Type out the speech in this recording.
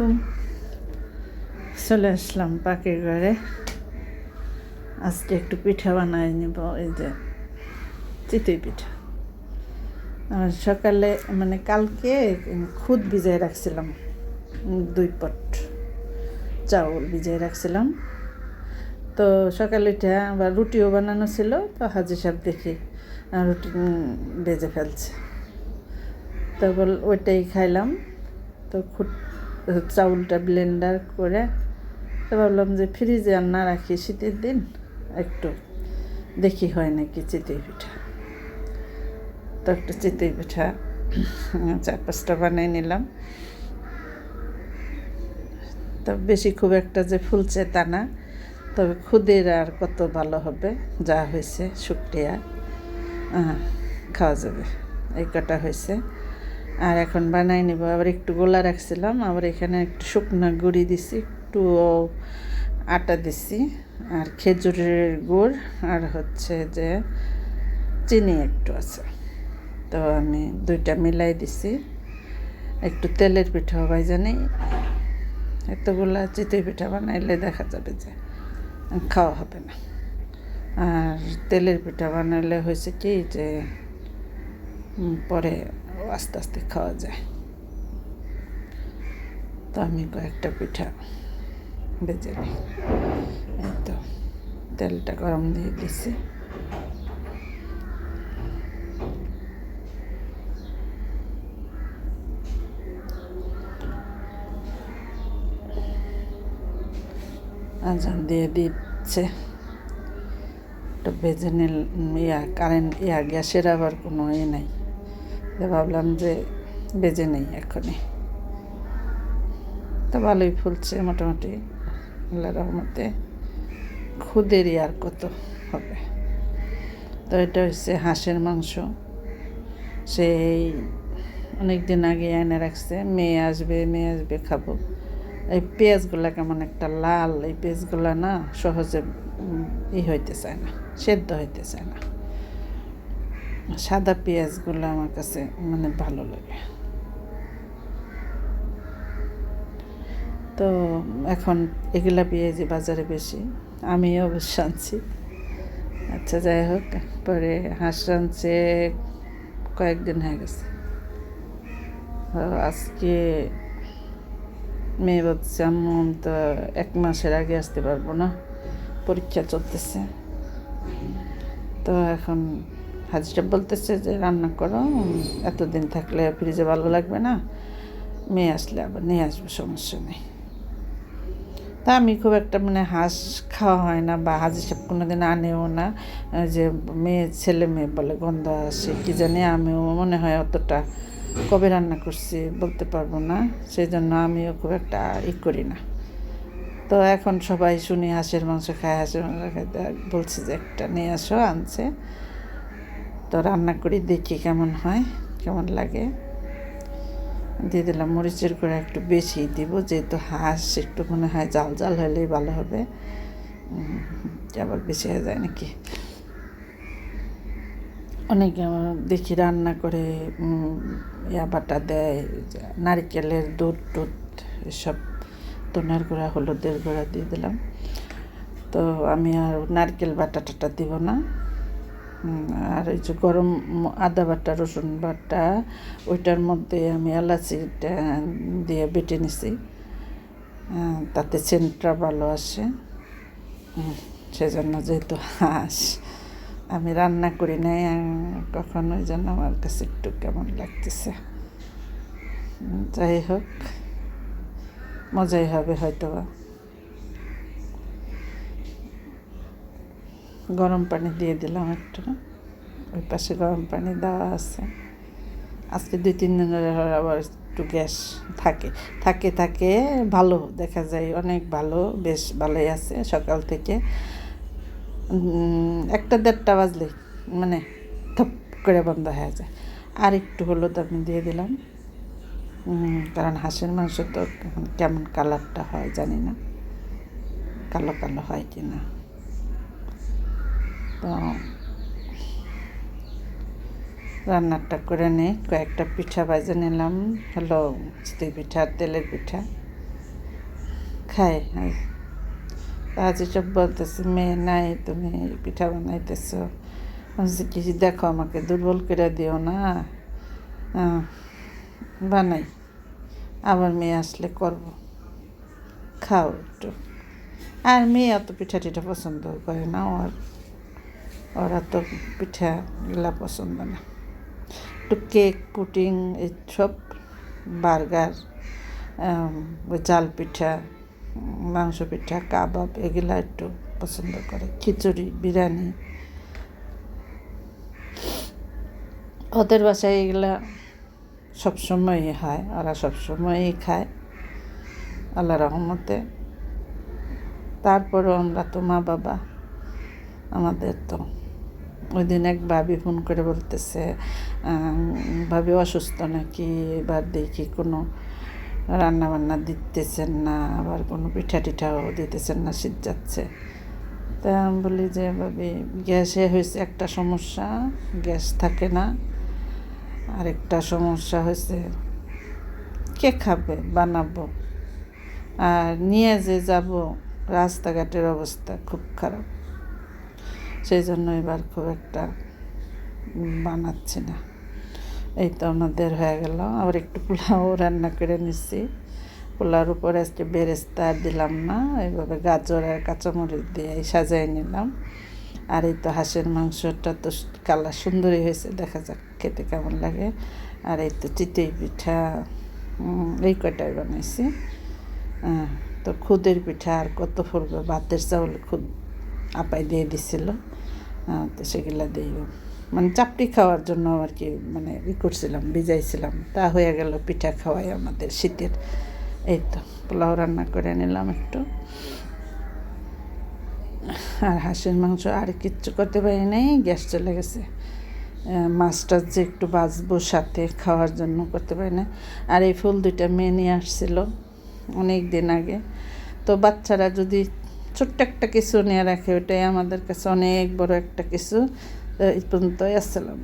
আলাইকুম। চলে আসলাম পাখির ঘরে। আজকে একটু পিঠা বানাই নিব, এই যে চিতই পিঠা। সকালে মানে কালকে খুদ ভিজাই রাখছিলাম, দুই পট চাউল ভিজাই রাখছিলাম। তো সকালে উঠে আবার রুটিও বানানো ছিল, তো হাজি সাহেব দেখি রুটি ভেজে ফেলছে। তো বল, ওইটাই খাইলাম। তো খুট চাউলটা ব্লেন্ডার করে তো ভাবলাম যে ফ্রিজে আর না রাখি শীতের দিন, একটু দেখি হয় নাকি চিতই পিঠা। তো একটা চিতই পিঠা চার পাঁচটা বানিয়ে নিলাম। তো বেশি খুব একটা যে ফুলছে তা না, তবে খুদের আর কত ভালো হবে, যা হয়েছে, শুক্রিয়া। খাওয়া যাবে। এই কটা হয়েছে। আর এখন বানাই নিব। আবার একটু গোলা রাখছিলাম, আবার এখানে একটু শুকনো গুঁড়ি দিছি, একটু আটা দিছি, আর খেজুরের গুড়, আর হচ্ছে যে চিনি একটু আছে। তো আমি দুইটা মিলাই দিছি। একটু তেলের পিঠা পিঠাও ভাইজানি এতগুলা চিতই পিঠা বানাইলে দেখা যাবে যে খাওয়া হবে না। আর তেলের পিঠা বানাইলে হয়েছে কি যে পরে আস্তে আস্তে খাওয়া যায়। তো আমি কয়েকটা পিঠা বেজে নিই। এই তো, তেলটা গরম দিয়ে দিছি। আজান দিয়ে দিচ্ছে। তো বেজে নিল, ইয়া কারেন্ট ইয়া, গ্যাসের আবার কোনো ইয়ে নাই। ভাবলাম যে বেজে নেই এখনই তো ভালোই ফুলছে মোটামুটি আল্লাহ রহমতে। খুদেরই আর কত হবে। তো এটা হচ্ছে হাঁসের মাংস। সেই অনেক দিন আগে এনে রাখছে, মেয়ে আসবে মেয়ে আসবে, খাব। এই পেঁয়াজগুলা কেমন একটা লাল, এই পেঁয়াজগুলা না সহজে ই হইতে চায় না, সেদ্ধ হইতে চায় না। সাদা পেঁয়াজগুলো আমার কাছে মানে ভালো লাগে। তো এখন এগুলা পেঁয়াজি বাজারে বেশি আমিও অবশ্য আনছি। আচ্ছা যাই হোক, পরে হাঁস রাঁধছে কয়েকদিন হয়ে গেছে। আজকে মেয়ে বলছে আমি তো এক মাসের আগে আসতে পারব না, পরীক্ষা চলতেছে। তো এখন হাজিরা বলতেছে যে, রান্না করো, এতদিন থাকলে ফ্রিজে ভালো লাগবে না, মেয়ে আসলে আবার নিয়ে আসব, সমস্যা নেই। তা আমি খুব একটা মানে হাঁস খাওয়া হয় না বা হাজি সব কোনো দিন আনেও না যে মেয়ে, ছেলে মেয়ে বলে গন্ধ আসে, কি জানি আমিও মনে হয় অতটা কবে রান্না করছি বলতে পারব না সেই জন্য আমিও খুব একটা ই করি না। তো এখন সবাই শুনি হাঁসের মাংস খায়, হাঁসের মাংস তা বলছি যে, একটা নিয়ে আসো, আনছে। তো রান্না করি দেখি কেমন হয় কেমন লাগে। দিয়ে দিলাম মরিচের করে একটু বেশি দিব যেহেতু হাঁস একটু মনে হয় জাল জাল হলেই ভালো হবে। আবার বেশি হয়ে যায় নাকি? অনেকে আমার দেখি রান্না করে উম, ইয়া বাটা দেয় নারিকেলের দুধ টুধ এসব তোনার গুঁড়া হলুদের গুঁড়া দিয়ে দিলাম। তো আমি আর নারকেল বাটা টাটা দিব না। আর এই যে গরম আদা বাটা, রসুন বাটা, ওইটার মধ্যে আমি এলাচিটা দিয়ে বেটে নিছি। তাতে সেন্টটা ভালো আসে। সেজন্য যেহেতু হাঁস, আমি রান্না করি নাই কখনো ওই জন্য আমার কাছে একটু কেমন লাগতেছে। যাই হোক, মজাই হবে হয়তো গরম পানি দিয়ে দিলাম একটু। ওই পাশে গরম পানি দেওয়া আছে। আজকে দুই, তিন দিনের আবার একটু গ্যাস থাকে। থাকে থাকে, ভালো দেখা যায়, অনেক ভালো, বেশ ভালোই আছে সকাল থেকে। একটা দেড়টা বাজলে মানে থপ করে বন্ধ হয়ে যায়। আর একটু হলুদ আমি দিয়ে দিলাম। কারণ হাঁসের মাংস তো কেমন কালারটা হয় জানি না। কালো কালো হয় কি না তো রান্নাটা করে নিই, কয়েকটা পিঠা বাজে নিলাম। হলো চিতই পিঠা, তেলের পিঠা। খায় আর হাজি সব বলতেছে, মেয়ে নাই, তুমি পিঠা বানাইতেছ। বলছি, কি দেখো আমাকে দুর্বল করে দিও না। বানাই। আবার মেয়ে আসলে করব। খাও একটু। আর মেয়ে অত পিঠা টিঠা পছন্দ করে না, ওর ওরা তো পিঠা এগুলা পছন্দ না। একটু কেক পুটিং এইসব বার্গার জাল পিঠা, মাংস পিঠা, কাবাব এগুলা একটু পছন্দ করে। খিচুড়ি, বিরিয়ানি। ওদের বাসায় এগুলা সবসময়ই হয়, ওরা সবসময়ই খায় আল্লাহ রহমতে। তারপরেও আমরা তো মা বাবা আমাদের তো ওই দিন এক ভাবি ফোন করে বলতেছে ভাবি অসুস্থ নাকি? এবার দেখি কোনো রান্না বান্না দিতেছেন না, আবার কোনো পিঠা টিঠাও দিতেছেন না, শীত যাচ্ছে। তা আমি বলি যে, ভাবি, গ্যাসে হয়েছে একটা সমস্যা, গ্যাস থাকে না। আরেকটা সমস্যা হয়েছে, কে খাবে? বানাবো। আর নিয়ে যে যাব, রাস্তাঘাটের অবস্থা খুব খারাপ। সেই জন্য এবার খুব একটা বানাচ্ছি না। এই তো আমাদের হয়ে গেল। আবার একটু পোলাও রান্না করে নিচ্ছি পোলাওর উপরে আজকে বেরেস্তা দিলাম না এইভাবে গাজর আর কাঁচামরিচ দিয়ে সাজাই নিলাম। আর এই তো হাঁসের মাংসটা তো কালার সুন্দরই হয়েছে, দেখা যাক খেতে কেমন লাগে। আর এই তো চিতই পিঠা এই কয়টাই বানাইছি। তো খুদের পিঠা আর কত ফুলবে? ভাতের চাউল খুদ আপাই দিয়ে দিছিল। তো সেগুলো দিই মানে চাপটি খাওয়ার জন্য আর কি মানে ই করছিলাম, ভিজাইছিলাম। তা হয়ে গেল পিঠা খাওয়াই আমাদের শীতের। এই তো, পোলাও রান্না করে নিলাম একটু। আর হাঁসের মাংস আর কিচ্ছু করতে পারি নাই, গ্যাস চলে গেছে। মাছটা যে একটু বাঁচবো সাথে খাওয়ার জন্য করতে পারি না আর এই ফুল দুইটা মেয়ে নিয়ে আসছিল অনেক দিন আগে। তো বাচ্চারা যদি ছোট্ট একটা কিছু নিয়ে রাখে ওটাই আমাদের কাছে অনেক বড় একটা কিছু। এই পর্যন্তই, আসসালাম